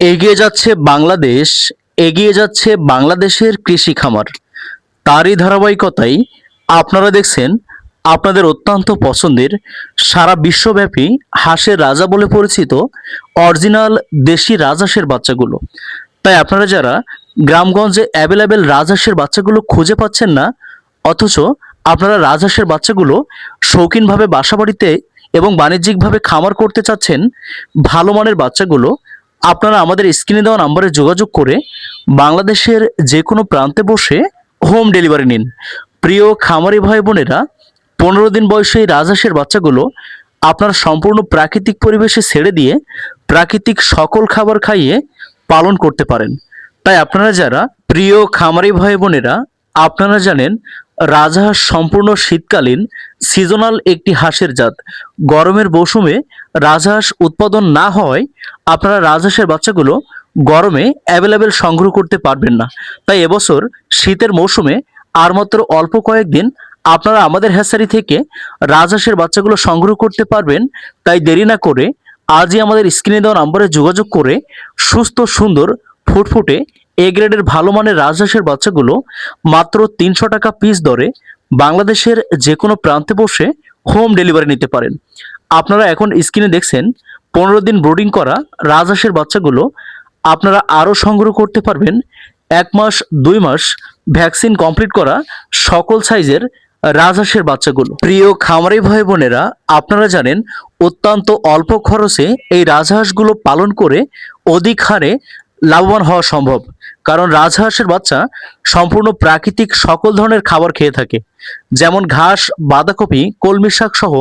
এগিয়ে যাচ্ছে বাংলাদেশ, এগিয়ে যাচ্ছে বাংলাদেশের কৃষি খামার। তারই ধারাবাহিকতায় আপনারা দেখছেন আপনাদের অত্যন্ত পছন্দের সারা বিশ্বব্যাপী হাঁসের রাজা বলে পরিচিত অরিজিনাল দেশি রাজহাঁসের বাচ্চাগুলো। তাই আপনারা যারা গ্রামগঞ্জে অ্যাভেলেবেল রাজহাঁসের বাচ্চাগুলো খুঁজে পাচ্ছেন না, অথচ আপনারা রাজহাঁসের বাচ্চাগুলো শৌখিনভাবে বাসাবাড়িতে এবং বাণিজ্যিকভাবে খামার করতে চাচ্ছেন, ভালো মানের বাচ্চাগুলো আপনারা আমাদের স্ক্রিনে দেওয়া নাম্বারে যোগাযোগ করে বাংলাদেশের যে কোনো প্রান্তে বসে হোম ডেলিভারি নিন। প্রিয় খামারি ভাই বোনেরা, পনেরো দিন বয়সে এই রাজহাঁসের বাচ্চাগুলো আপনার সম্পূর্ণ প্রাকৃতিক পরিবেশে ছেড়ে দিয়ে প্রাকৃতিক সকল খাবার খাইয়ে পালন করতে পারেন। তাই আপনারা যারা, প্রিয় খামারি ভাই বোনেরা, আপনারা জানেন, রাজহাঁস সম্পূর্ণ শীতকালীন সিজনাল একটি হাঁসের জাত। গরমের মৌসুমে রাজহাঁস উৎপাদন না হওয়ায় আপনারা রাজহাঁসের বাচ্চাগুলো গরমে অ্যাভেলেবেল সংগ্রহ করতে পারবেন না। তাই এবছর শীতের মৌসুমে আর মাত্র অল্প কয়েকদিন আপনারা আমাদের হ্যাসারি থেকে রাজহাঁসের বাচ্চাগুলো সংগ্রহ করতে পারবেন। তাই দেরি না করে আজই আমাদের স্ক্রিনে দেওয়া নম্বরে যোগাযোগ করে সুস্থ, সুন্দর, ফুটফুটে এ গ্রেডের ভালো মানের রাজহাঁসের বাচ্চাগুলো মাত্র তিনশো টাকা পিস দরে বাংলাদেশের যে কোনো প্রান্তে বসে হোম ডেলিভারি নিতে পারেন। আপনারা এখন স্ক্রিনে দেখছেন, পনেরো দিন ব্রোডিং করা রাজহাঁসের বাচ্চাগুলো আপনারা আরও সংগ্রহ করতে পারবেন। এক মাস, দুই মাস ভ্যাকসিন কমপ্লিট করা সকল সাইজের রাজহাঁসের বাচ্চাগুলো। প্রিয় খামারি ভাই বোনেরা, আপনারা জানেন অত্যন্ত অল্প খরচে এই রাজহাঁসগুলো পালন করে অধিক হারে লাভবান হওয়া সম্ভব। কারণ রাজহাঁসের বাচ্চা সম্পূর্ণ প্রাকৃতিক সকল ধরনের খাবার খেয়ে থাকে। যেমন ঘাস, বাঁধাকপি, কলমি শাক সহ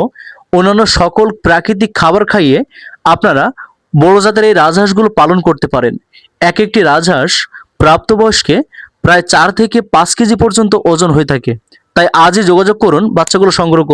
অন্যান্য সকল প্রাকৃতিক খাবার খাইয়ে আপনারা বড় জাতের এই রাজহাঁসগুলো পালন করতে পারেন। এক একটি রাজহাঁস প্রাপ্তবয়স্কে প্রায় চার থেকে পাঁচ কেজি পর্যন্ত ওজন হয়ে থাকে। তাই আজই যোগাযোগ করুন, বাচ্চাগুলো সংগ্রহ করুন।